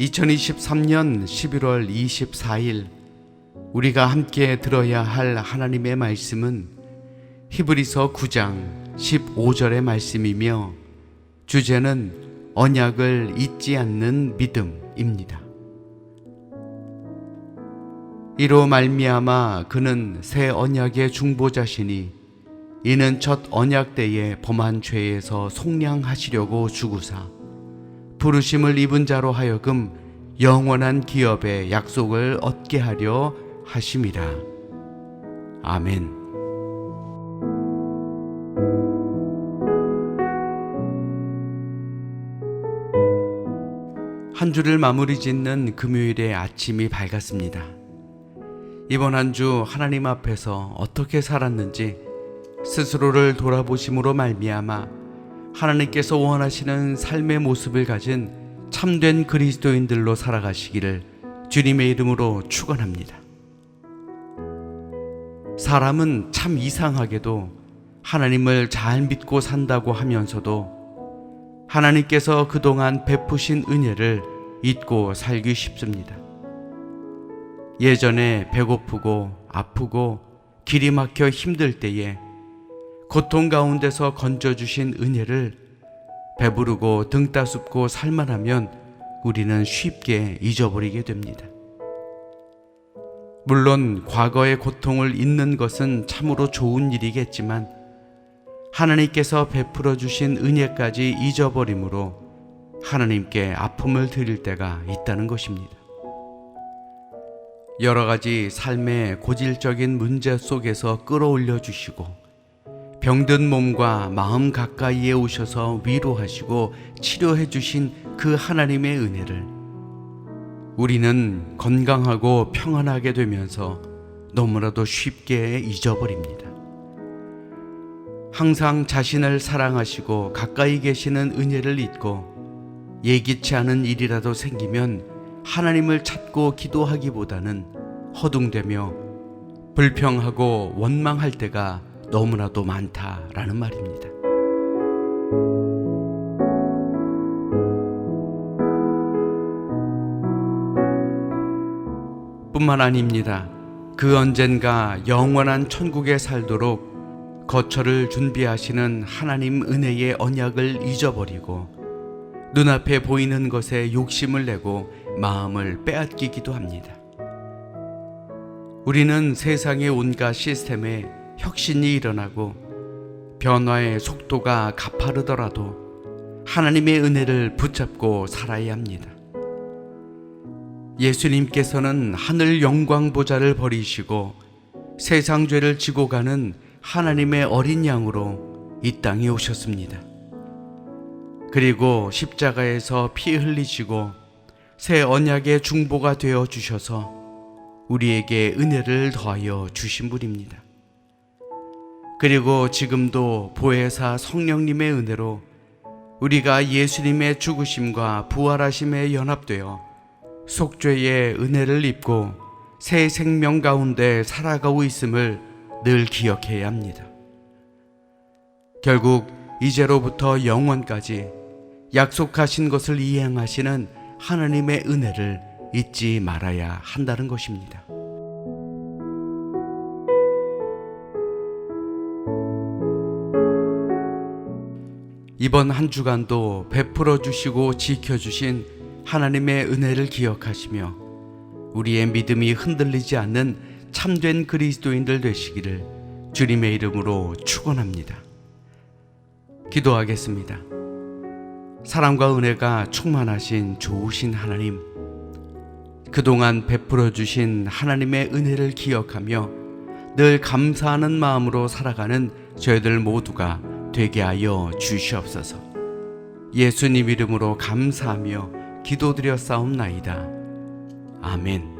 2023년 11월 24일 우리가 함께 들어야 할 하나님의 말씀은 히브리서 9장 15절의 말씀이며 주제는 언약을 잊지 않는 믿음입니다. 이로 말미암아 그는 새 언약의 중보자시니 이는 첫 언약 때에 범한 죄에서 속량하시려고 주구사 부르심을 입은 자로 하여금 영원한 기업의 약속을 얻게 하려 하심이라. 아멘. 한 주를 마무리 짓는 금요일의 아침이 밝았습니다. 이번 한 주 하나님 앞에서 어떻게 살았는지 스스로를 돌아보심으로 말미암아 하나님께서 원하시는 삶의 모습을 가진 참된 그리스도인들로 살아가시기를 주님의 이름으로 축원합니다. 사람은 참 이상하게도 하나님을 잘 믿고 산다고 하면서도 하나님께서 그동안 베푸신 은혜를 잊고 살기 쉽습니다. 예전에 배고프고 아프고 길이 막혀 힘들 때에 고통 가운데서 건져주신 은혜를 배부르고 등 따숩고 살만하면 우리는 쉽게 잊어버리게 됩니다. 물론 과거의 고통을 잊는 것은 참으로 좋은 일이겠지만 하나님께서 베풀어 주신 은혜까지 잊어버림으로 하나님께 아픔을 드릴 때가 있다는 것입니다. 여러 가지 삶의 고질적인 문제 속에서 끌어올려 주시고 병든 몸과 마음 가까이에 오셔서 위로하시고 치료해 주신 그 하나님의 은혜를 우리는 건강하고 평안하게 되면서 너무나도 쉽게 잊어버립니다. 항상 자신을 사랑하시고 가까이 계시는 은혜를 잊고 예기치 않은 일이라도 생기면 하나님을 찾고 기도하기보다는 허둥대며 불평하고 원망할 때가 너무나도 많다라는 말입니다. 뿐만 아닙니다. 그 언젠가 영원한 천국에 살도록 거처를 준비하시는 하나님 은혜의 언약을 잊어버리고 눈앞에 보이는 것에 욕심을 내고 마음을 빼앗기기도 합니다. 우리는 세상의 온갖 시스템에 혁신이 일어나고 변화의 속도가 가파르더라도 하나님의 은혜를 붙잡고 살아야 합니다. 예수님께서는 하늘 영광 보좌를 버리시고 세상 죄를 지고 가는 하나님의 어린 양으로 이 땅에 오셨습니다. 그리고 십자가에서 피 흘리시고 새 언약의 중보가 되어 주셔서 우리에게 은혜를 더하여 주신 분입니다. 그리고 지금도 보혜사 성령님의 은혜로 우리가 예수님의 죽으심과 부활하심에 연합되어 속죄의 은혜를 입고 새 생명 가운데 살아가고 있음을 늘 기억해야 합니다. 결국 이제로부터 영원까지 약속하신 것을 이행하시는 하나님의 은혜를 잊지 말아야 한다는 것입니다. 이번 한 주간도 베풀어 주시고 지켜 주신 하나님의 은혜를 기억하시며 우리의 믿음이 흔들리지 않는 참된 그리스도인들 되시기를 주님의 이름으로 축원합니다. 기도하겠습니다. 사랑과 은혜가 충만하신 좋으신 하나님, 그동안 베풀어 주신 하나님의 은혜를 기억하며 늘 감사하는 마음으로 살아가는 저희들 모두가 되게 하여 주시옵소서. 예수님 이름으로 감사하며 기도드려 싸움나이다. 아멘.